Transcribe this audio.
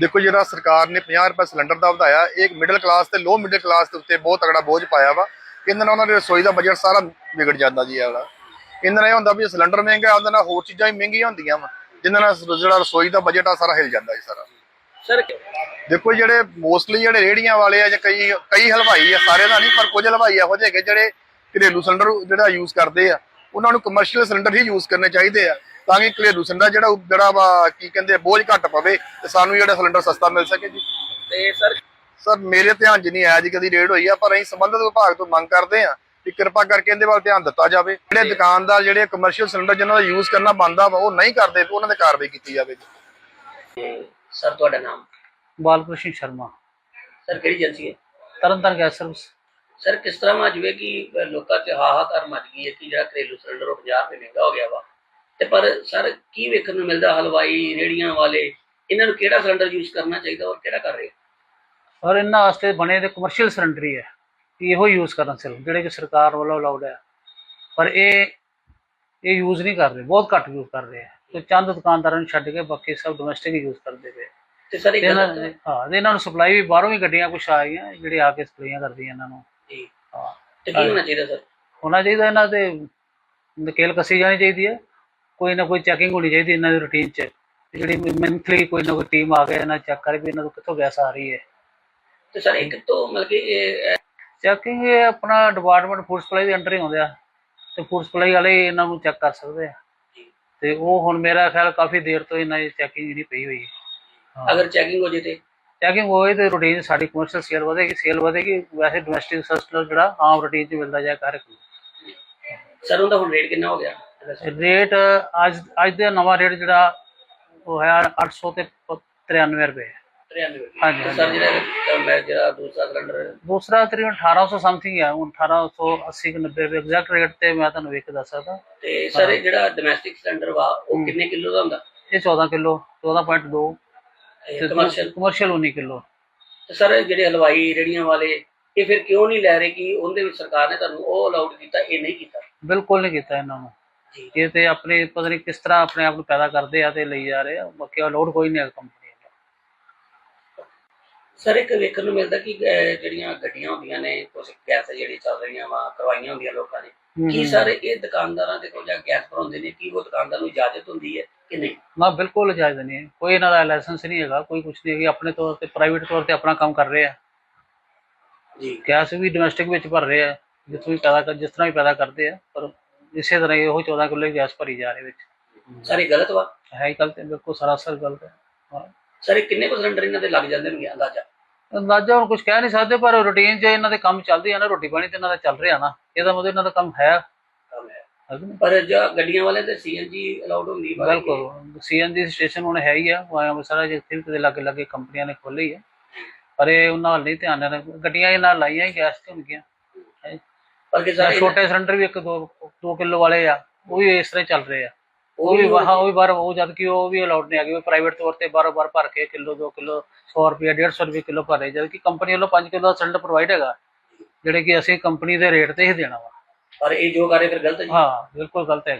ਦੇਖੋ ਜਿਹੜਾ ਸਰਕਾਰ ਨੇ 50 ਰੁਪਏ ਸਿਲੰਡਰ ਦਾ ਵਧਾਇਆ ਇਹ ਇੱਕ ਮਿਡਲ ਕਲਾਸ ਤੇ ਲੋ ਮਿਡਲ ਕਲਾਸ ਦੇ ਉੱਤੇ ਬਹੁਤ ਤਗੜਾ ਬੋਝ ਪਾਇਆ ਵਾ। ਇਹਦੇ ਨਾਲ ਉਹਨਾਂ ਦੀ ਰਸੋਈ ਦਾ ਬਜਟ ਸਾਰਾ ਵਿਗੜ ਜਾਂਦਾ ਜੀ ਇਹ ਵਾਲਾ ਇਹਦੇ ਨਾਲ ਇਹ ਹੁੰਦਾ ਵੀ ਸਿਲੰਡਰ ਮਹਿੰਗਾ ਉਹਦੇ ਨਾਲ ਹੋਰ ਚੀਜ਼ਾਂ ਵੀ ਮਹਿੰਗੀਆਂ ਹੁੰਦੀਆਂ ਵਾ। ਜਿੰਨਾਂ ਨਾਲ ਜਿਹੜਾ ਰਸੋਈ ਦਾ ਬਜਟ ਆ ਸਾਰਾ ਹਿਲ ਜਾਂਦਾ ਜੀ ਸਾਰਾ। ਸਰ ਦੇਖੋ ਜਿਹੜੇ ਮੋਸਟਲੀ ਜਿਹੜੇ ਰੇੜੀਆਂ ਵਾਲੇ ਆ ਜਾਂ ਕਈ ਕਈ ਹਲਵਾਈ ਆ ਸਾਰੇ ਦਾ ਨਹੀਂ ਪਰ ਕੁਝ ਹਲਵਾਈ ਇਹੋ ਜਿਹੇ ਹੈਗੇ ਜਿਹੜੇ ਘਰੇਲੂ ਸਿਲੰਡਰ ਜਿਹੜਾ ਯੂਜ਼ ਕਰਦੇ ਆ ਉਹਨਾਂ ਨੂੰ ਕਮਰਸ਼ੀਅਲ ਸਿਲੰਡਰ ਹੀ ਯੂਜ਼ ਕਰਨੇ ਚਾਹੀਦੇ ਆ। ਤਾਂ ਕਿ ਘਰੇਲੂ ਸਿਲੰਡਰ ਜਿਹੜਾ ਉਹ- ਜਿਹੜਾ ਵਾ ਕੀ ਕਹਿੰਦੇ ਬੋਝ ਘੱਟ ਪਵੇ ਤੇ ਸਾਨੂੰ ਜਿਹੜਾ ਸਿਲੰਡਰ ਸਸਤਾ ਮਿਲ ਸਕੇ ਜੀ। ਤੇ ਸਰ ਸਰ ਮੇਰੇ ਧਿਆਨ 'ਚ ਨਹੀਂ ਆਇਆ ਜੀ ਕਦੀ ਰੇਡ ਹੋਈ ਆ ਪਰ ਅਸੀਂ ਸੰਬੰਧਿਤ ਵਿਭਾਗ ਤੋਂ ਮੰਗ ਕਰਦੇ ਆ ਕਿ ਕਿਰਪਾ ਕਰਕੇ ਇਹਦੇ ਵੱਲ ਧਿਆਨ ਦਿੱਤਾ ਜਾਵੇ। ਜਿਹੜੇ ਦੁਕਾਨਦਾਰ ਜਿਹੜੇ ਕਮਰਸ਼ੀਅਲ ਸਿਲੰਡਰ ਜਿਨ੍ਹਾਂ ਦਾ ਯੂਜ਼ ਕਰਨਾ ਬੰਦਾ ਵਾ ਉਹ ਨਹੀਂ ਕਰਦੇ ਤੇ ਉਹਨਾਂ ਤੇ ਕਾਰਵਾਈ ਕੀਤੀ ਜਾਵੇ ਜੀ। ਸਰ ਤੁਹਾਡਾ ਨਾਮ? ਬਾਲਕ੍ਰਿਸ਼ਨ ਸ਼ਰਮਾ। ਸਰ ਕਿਹੜੀ ਏਜੰਸੀ ਹੈ? Tarn Taran gas service. ਸਰ ਕਿਸ ਤਰ੍ਹਾਂ ਮਾ ਜਿਵੇਂ ਕਿ ਲੋਕਾਂ 'ਚ ਹਾਹਾਕਾਰ ਮਚ ਗਈ ਹੈ ਕਿ ਜਿਹੜਾ ਘਰੇਲੂ ਸਿਲੰਡਰ ਉਹ 50 ਰੁਪਏ ਮਹਿੰਗਾ ਹੋ ਗਿਆ ਵਾ। ਤੇ ਪਰ ਸਰ ਕੀ ਵੇਖਣ ਨੂੰ ਮਿਲਦਾ? ਹਲਵਾਈ ਰੇੜੀਆਂ ਵਾਲੇ ਇਹਨਾਂ ਨੂੰ ਕਿਹੜਾ ਸਿਲੰਡਰ ਯੂਜ਼ ਕਰਨਾ ਚਾਹੀਦਾ ਔਰ ਕਿਹੜਾ ਕਰ ਰਹੇ ਔਰ ਇਹਨਾਂ ਵਾਸਤੇ ਬਣੇ ਦੇ ਕਮਰਸ਼ੀਅਲ ਸਿਲੰਡਰ ਹੀ ਹੈ। ਕਿ ਇਹੋ ਯੂਜ਼ ਕਰਨਾ ਸਿਰਫ ਜਿਹੜੇ ਕਿ ਸਰਕਾਰ ਵੱਲੋਂ ਅਲਾਉਡ ਹੈ। ਪਰ ਇਹ ਇਹ ਯੂਜ਼ ਨਹੀਂ ਕਰ ਰਹੇ ਬਹੁਤ ਘੱਟ ਯੂਜ਼ ਕਰ ਰਹੇ ਹੈ। ਤੇ ਚੰਦ ਦੁਕਾਨਦਾਰਾਂ ਨੂੰ ਛੱਡ ਕੇ ਬਾਕੀ ਸਭ ਡੋਮੈਸਟਿਕ ਯੂਜ਼ ਕਰਦੇ ਪਏ। ਤੇ ਸਰ ਤੇ ਇਹ ਇਹਨਾਂ ਹੈ ਤੇ ਇਹਨਾਂ ਨੂੰ ਸਪਲਾਈ ਵੀ ਬਾਹਰੋਂ ਵੀ ਗੱਡੀਆਂ ਕੁਛ ਆ ਗਈਆਂ ਜਿਹੜੇ ਆ ਕੇ ਸਪਲਾਈਆਂ ਕਰਦੀਆਂ ਇਹਨਾਂ ਨੂੰ। ਜੀ। ਹਾਂ। ਤੇ ਕੀ ਹੋਣਾ ਚਾਹੀਦਾ ਸਰ? ਹੋਣਾ ਚਾਹੀਦਾ ਇਹਨਾਂ ਤੇ ਨਕੇਲ ਕੱਸੀ ਜਾਣੀ ਚਾਹੀਦੀ ਹੈ। ਕੋਈ ਨਾ ਕੋਈ ਚੈਕਿੰਗ ਹੋਣੀ ਚਾਹੀਦੀ ਇਹਨਾਂ ਦੀ ਰੂਟੀਨ 'ਚ। ਤੇ ਜਿਹੜੀ ਮੰਥਲੀ ਕੋਈ ਨਾ ਕੋਈ ਟੀਮ ਆ ਕੇ ਇਹਨਾਂ ਚੈੱਕ ਕਰੇ ਵੀ ਇਹਨਾਂ ਤੋਂ ਕਿੱਥੋਂ ਗੈਸ ਆ ਰਹੀ ਹੈ। ਤੇ ਸਰ ਇੱਕ ਤੋਂ ਮਤਲਬ ਕਿ ਇਹ ਚੈਕਿੰਗ ਇਹ ਆਪਣਾ ਡਿਪਾਰਟਮੈਂਟ ਫੂਡ ਸਪਲਾਈ ਦੇ ਅੰਡਰ ਹੀ ਆਉਂਦੇ ਆ। ਤੇ ਫੂਡ ਸਪਲਾਈ ਵਾਲੇ ਹੀ ਇਹਨਾਂ ਨੂੰ ਚੈੱਕ ਕਰ ਸਕਦੇ ਆ। ਤੇ ਉਹ ਹੁਣ ਮੇਰਾ ਖਿਆਲ ਕਾਫੀ ਦੇਰ ਤੋਂ ਇਹਨਾਂ ਦੀ ਚੈਕਿੰਗ ਨਹੀਂ ਪਈ ਹੋਈ ਅਗਰ ਚੈਕਿੰਗ ਹੋ ਜੇ ਤੇ? ਚੈਕਿੰਗ ਹੋਏ ਤੇ ਰੂਟੀਨ ਸਾਡੀ ਕਮਰਸ਼ੀਅਲ ਸੇਲ ਵਧੇਗੀ ਸੇਲ ਵਧੇਗੀ। ਵੈਸੇ ਡੋਮੈਸਟਿਕ ਸਿਸਟਮ ਜਿਹੜਾ ਆਮ ਰੂਟੀਨ 'ਚ ਮਿਲਦਾ ਜਾਏ ਕਰ ਸਰ ਉਹਦਾ ਹੁਣ ਰੇਟ ਕਿੰਨਾ ਹੋ ਗਿਆ? ਰੇਟ ਅੱਜ ਅੱਜ ਦਾ ਨਵਾਂ ਰੇਟ ਜਿਹੜਾ ਉਹ ਹੈ 800 ਤੇ 93 ਰੁਪਏ। 93 ਹਾਂਜੀ, ਤੇ ਸਰ ਜਿਹੜਾ ਮੈਂ ਜਿਹੜਾ ਦੂਸਰਾ ਸਿਲੰਡਰ ਦੂਸਰਾ ਤਕਰੀਬਨ 1800 ਸਮਥਿੰਗ ਹੈ ਹੁਣ 1880 ਕਿ 90 ਰੁਪਏ ਐਗਜ਼ੈਕਟ ਰੇਟ ਤੇ ਮੈਂ ਤੁਹਾਨੂੰ ਵੇਖ ਦੱਸ ਸਕਦਾ। ਤੇ ਸਰ ਇਹ ਜਿਹੜਾ ਡੋਮੈਸਟਿਕ ਸਿਲੰਡਰ ਵਾ ਉਹ ਕਿੰਨੇ ਕਿਲੋ ਦਾ ਹੁੰਦਾ? ਇਹ 14 ਕਿਲੋ 14.2 ਤੇ ਕਮਰਸ਼ੀਅਲ ਕਮਰਸ਼ੀਅਲ 19 ਕਿਲੋ। ਸਰ ਜਿਹੜੇ ਹਲਵਾਈ ਰੇੜੀਆਂ ਵਾਲੇ ਇਹ ਫਿਰ ਕਿਉਂ ਨਹੀਂ ਲੈ ਰਹੇ ਕਿ ਉਹਦੇ ਵਿੱਚ ਸਰਕਾਰ ਨੇ ਤੁਹਾਨੂੰ ਉਹ ਅਲਾਉਡ ਕੀਤਾ ਇਹ ਨਹੀਂ ਕੀਤਾ? ਬਿਲਕੁਲ ਨਹੀਂ ਕੀਤਾ ਇਹਨਾਂ ਨੂੰ। ਇਹ ਤੇ ਆਪਣੇ ਪਤਾ ਨਹੀਂ ਕਿਸ ਤਰ੍ਹਾਂ ਆਪਣੇ ਆਪ ਨੂੰ ਪੈਦਾ ਕਰਦੇ ਆ ਤੇ ਲਈ ਜਾ ਰਹੇ ਆ। ਬਾਕੀ ਲੋਡ ਕੋਈ ਨਹੀਂ ਹੈ ਕੰਪਨੀ ਦਾ। ਸਰ ਇੱਕ ਵੇਖਣ ਨੂੰ ਮਿਲਦਾ ਕਿ ਅਹ, ਜਿਹੜੀਆਂ ਗੱਡੀਆਂ ਹੁੰਦੀਆਂ ਨੇ ਕੁਝ ਗੈਸ ਜਿਹੜੀ ਚੱਲ ਰਹੀਆਂ ਵਾ ਕਰਵਾਈਆਂ ਹੁੰਦੀਆਂ ਲੋਕਾਂ ਨੇ। ਕੀ ਸਰ ਇਹ ਦੁਕਾਨਦਾਰਾਂ ਦੇ ਕੋਲ ਜਾਂ ਗੈਸ ਭਰਾਉਂਦੇ ਨੇ ਕੀ ਉਹ ਦੁਕਾਨਦਾਰ ਨੂੰ ਇਜਾਜ਼ਤ ਹੁੰਦੀ ਹੈ ਕਿ ਨਹੀਂ? ਨਾ ਬਿਲਕੁਲ ਜਾਇਜ਼ ਨਹੀਂ ਹੈ। ਕੋਈ ਇਹਨਾਂ ਦਾ ਲਾਇਸੈਂਸ ਨਹੀਂ ਹੈਗਾ ਕੋਈ ਕੁਝ ਨਹੀਂ ਹੈ ਆਪਣੇ ਤੌਰ ਤੇ ਪ੍ਰਾਈਵੇਟ ਤੌਰ ਤੇ ਆਪਣਾ ਕੰਮ ਕਰ ਰਹੇ ਆ। ਜੀ। ਗੈਸ ਵੀ ਡੋਮੈਸਟਿਕ ਵਿੱਚ ਭਰ ਰਹੇ ਆ। ਜਿੱਥੋਂ ਵੀ ਪੈਦਾ ਕਰ ਜਿਸ ਤਰ੍ਹਾਂ ਵੀ ਪੈਦਾ ਕਰਦੇ ਆ ਪਰ ਇਸੇ ਤਰ੍ਹਾਂ ਹੀ ਉਹ 14 ਕਿਲੋ ਗੈਸ ਭਰੀ ਜਾ ਰਹੇ ਵਿੱਚ। ਸਰ ਇਹ ਗਲਤ ਵਾ? ਹੈ ਹੀ ਗਲਤ ਹੈ ਬਿਲਕੁਲ ਸਰਾਸਰ ਗਲਤ ਹੈ। ਹਾਂ। ਸਰ ਇਹ ਕਿੰਨੇ ਕੁ ਸਿਲੰਡਰ ਇਹਨਾਂ ਦੇ ਲੱਗ ਜਾਂਦੇ ਨੇ ਅੰਦਾਜ਼ਾ? ਅੰਦਾਜ਼ਾ ਹੁਣ ਕੁਝ ਕਹਿ ਨਹੀਂ ਸਕਦੇ ਪਰ ਰੂਟੀਨ 'ਚ ਇਹਨਾਂ ਦੇ ਕੰਮ ਚੱਲਦੇ ਆ ਨਾ ਰੋਟੀ ਪਾਣੀ ਤੇ ਇਹਨਾਂ ਦਾ ਚੱਲ ਰਿਹਾ ਨਾ। ਇਹਦਾ ਮਤਲਬ ਇਹਨਾਂ ਦਾ ਕੰਮ ਹੈ। ਕੰਮ ਹੈ। ਹੈ ਕਿ ਨਹੀਂ? ਪਰ ਜਾਂ ਗੱਡੀਆਂ ਵਾਲੇ ਤੇ ਸੀਐਨਜੀ ਅਲਾਉਡ ਹੁੰਦੀ ਬਿਲਕੁਲ। ਸੀਐਨਜੀ ਸਟੇਸ਼ਨ ਹੁਣ ਹੈ ਹੀ ਆ। ਵਾਇਆ ਮਸਾਲਾ ਜਿੱਥੇ ਵੀ ਕਿਤੇ ਲੱਗੇ ਲੱਗੇ ਕੰਪਨੀਆਂ ਨੇ ਖੋਲ੍ਹੀ ਹੀ ਆ। ਪਰ ਇਹ ਉਹਨਾਂ ਵੱਲ ਨਹੀਂ ਧਿਆਨ ਦੇਣਾ। ਗੱਡੀਆਂ ਇਹ ਨਾਲ ਲਾਈਆਂ ਹੀ ਗੈਸ ਤੇ ਹੁੰਦੀਆਂ। ਹੈਂ। ਪਰ ਕਿ ਸਰ ਛੋਟੇ ਸਿਲੰਡਰ ਵੀ ਇੱਕ 2 2 ਕਿਲੋ ਵਾਲੇ ਆ ਉਹ ਵੀ ਇਸ ਤਰ੍ਹਾਂ ਹੀ ਚੱਲ ਰਹੇ ਆ। ਉਹ ਵੀ ਵਾਹ ਉਹ ਵੀ ਬਾਰ ਉਹ ਜਦ ਕਿ ਉਹ ਵੀ ਅਲਾਉਡ ਨਹੀਂ ਹੈਗੇ ਪ੍ਰਾਈਵੇਟ ਤੌਰ ਤੇ ਬਾਰ ਬਾਰ ਭਰ ਕੇ ਕਿਲੋ 2 ਕਿਲੋ 100 ਰੁਪਏ 150 ਰੁਪਏ ਕਿਲੋ ਭਰ ਰਹੇ ਜਦ ਕਿ ਕੰਪਨੀ ਵੱਲੋਂ 5 ਕਿਲੋ ਦਾ ਸਿਲੰਡਰ ਪ੍ਰੋਵਾਈਡ ਹੈਗਾ ਜਿਹੜੇ ਕਿ ਅਸੀਂ ਕੰਪਨੀ ਦੇ ਰੇਟ ਤੇ ਹੀ ਦੇਣਾ ਵਾ। ਪਰ ਇਹ ਜੋ ਕਰੇ ਫਿਰ ਗਲਤ ਜੀ। ਹਾਂ ਬਿਲਕੁਲ ਗਲਤ ਹੈ